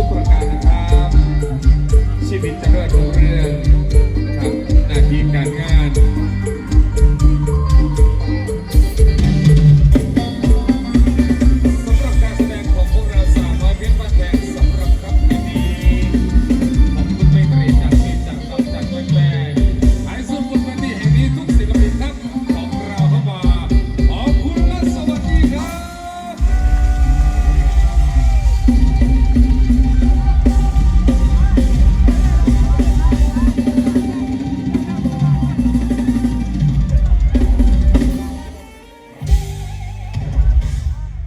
ทุกประการ